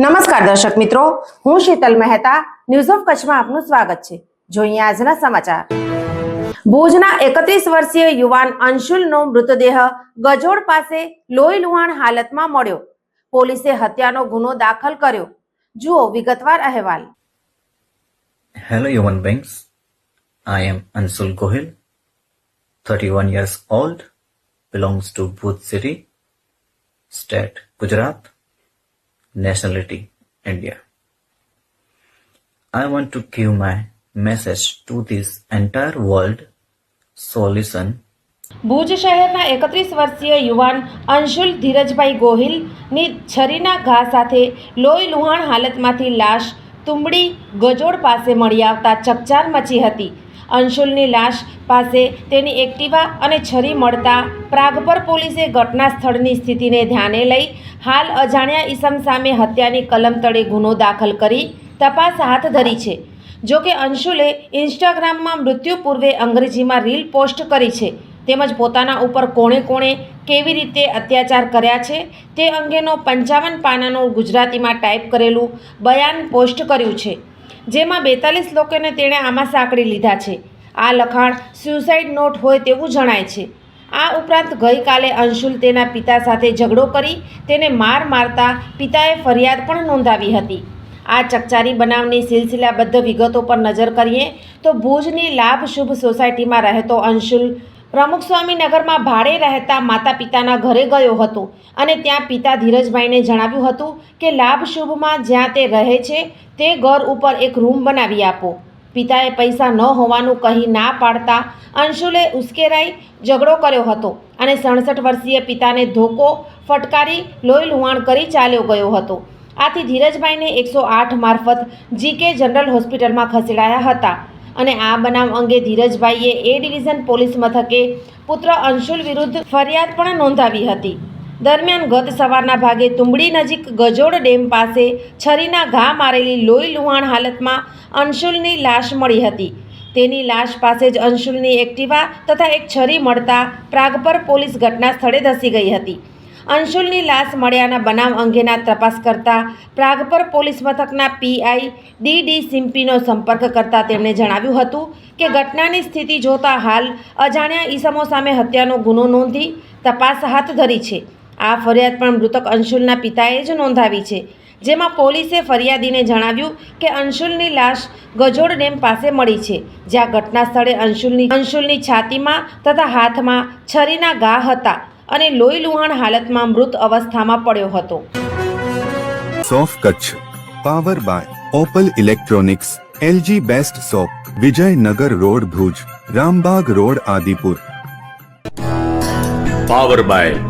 નમસ્કાર દર્શક મિત્રો હું શીતલ મહેતા ન્યૂઝ ઓફ કચ્છમાં આપનું સ્વાગત છે. જોઈએ આજના સમાચાર. ભુજના એકત્રીસ વર્ષીય યુવાન અંશુલનો મૃતદેહ ગજોડ પાસે લોહી લુહાણ હાલતમાં મળ્યો. પોલીસે હત્યાનો ગુનો દાખલ કર્યો. જુઓ વિગતવાર અહેવાલ. Hello human I am am Gohil. Thirty 31 years old belongs to Bhuj city state Gujarat, nationality, India. I want to give my message to this entire world. So Bhuj શહેરના એકત્રીસ વર્ષીય યુવાન અંશુલ ધીરજભાઈ ગોહિલની છરીના ઘા સાથે લોહી લુહાણ હાલતમાંથી લાશ તુંબડી ગજોડ પાસે મળી આવતા ચકચાર મચી હતી અંશુલની લાશ પાસે તેની એક્ટિવા અને છરી મળતા પ્રાગપર પોલીસે ઘટના સ્થળની સ્થિતિને ધ્યાને લઈ હાલ અજાણ્યા ઈસમ સામે હત્યાની કલમ તળે ગુનો દાખલ કરી તપાસ હાથ ધરી છે. જો કે અંશુલે ઇન્સ્ટાગ્રામમાં મૃત્યુ પૂર્વે અંગ્રેજીમાં રીલ પોસ્ટ કરી છે. તેમજ પોતાના ઉપર કોણે કોણે કેવી રીતે અત્યાચાર કર્યા છે તે અંગેનો પંચાવન પાનાનું ગુજરાતીમાં ટાઈપ કરેલું બયાન પોસ્ટ કર્યું છે. જેમાં બેતાલીસ લોકોને તેણે આમાં સાંકળી લીધા છે. આ લખાણ સ્યુસાઇડ નોટ હોય તેવું જણાય છે. આ ઉપરાંત ગઈકાલે અંશુલ તેના પિતા સાથે ઝઘડો કરી તેને માર મારતા પિતાએ ફરિયાદ પણ નોંધાવી હતી. આ ચકચારી બનાવની સિલસિલાબદ્ધ વિગતો પર નજર કરીએ તો ભુજની લાભ શુભ સોસાયટીમાં રહેતો અંશુલ પ્રમુખ સ્વામીનગરમાં ભાડે રહેતા માતા પિતાના ઘરે ગયો હતો અને ત્યાં પિતા ધીરજભાઈને જણાવ્યું હતું કે લાભ શુભમાં જ્યાં તે રહે છે તે ઘર ઉપર એક રૂમ બનાવી આપો. પિતાએ પૈસા ન હોવાનું કહી ના પાડતા અંશુલે ઉશ્કેરાઈ ઝઘડો કર્યો હતો અને સડસઠ વર્ષીય પિતાને ધોકો ફટકારી લોહી લુહાણ કરી ચાલ્યો ગયો હતો. આથી ધીરજભાઈને એકસો આઠ મારફત જીકે જનરલ હોસ્પિટલમાં ખસેડાયા હતા અને આ બનાવ અંગે ધીરજભાઈએ એ ડિવિઝન પોલીસ મથકે પુત્ર અંશુલ વિરુદ્ધ ફરિયાદ પણ નોંધાવી હતી. દરમિયાન ગત સવારના ભાગે તુંબડી નજીક ગજોડ ડેમ પાસે છરીના ઘા મારેલી લોહી લુહાણ હાલતમાં અંશુલની લાશ મળી હતી. તેની લાશ પાસે જ અંશુલની એક્ટિવા તથા એક છરી મળતા પ્રાગપર પોલીસ ઘટના સ્થળે ધસી ગઈ હતી. અંશુલની લાશ મળ્યાના બનાવ અંગેના તપાસ કરતા પ્રાગપર પોલીસ મથકના પીઆઈ ડી ડી સિમ્પીનો સંપર્ક કરતા તેમણે જણાવ્યું હતું કે ઘટનાની સ્થિતિ જોતા હાલ અજાણ્યા ઈસમો સામે હત્યાનો ગુનો નોંધી તપાસ હાથ ધરી છે. આ ફરિયાદ પણ મૃતક અંશુલના પિતાએ જ નોંધાવી છે જેમાં પોલીસે ફરિયાદીને જણાવ્યું કે અંશુલની લાશ ગજોડ ડેમ પાસે મળી છે જ્યાં ઘટના સ્થળે અંશુલની અંશુલની છાતીમાં તથા હાથમાં છરીના ઘા હતા અને લોહી લુહાણ હાલતમાં મૃત અવસ્થામાં પડ્યો હતો. સોફ Kutch power by Opal electronics LG best shop Vijaynagar road Bhuj Rambagh road Adipur. Power by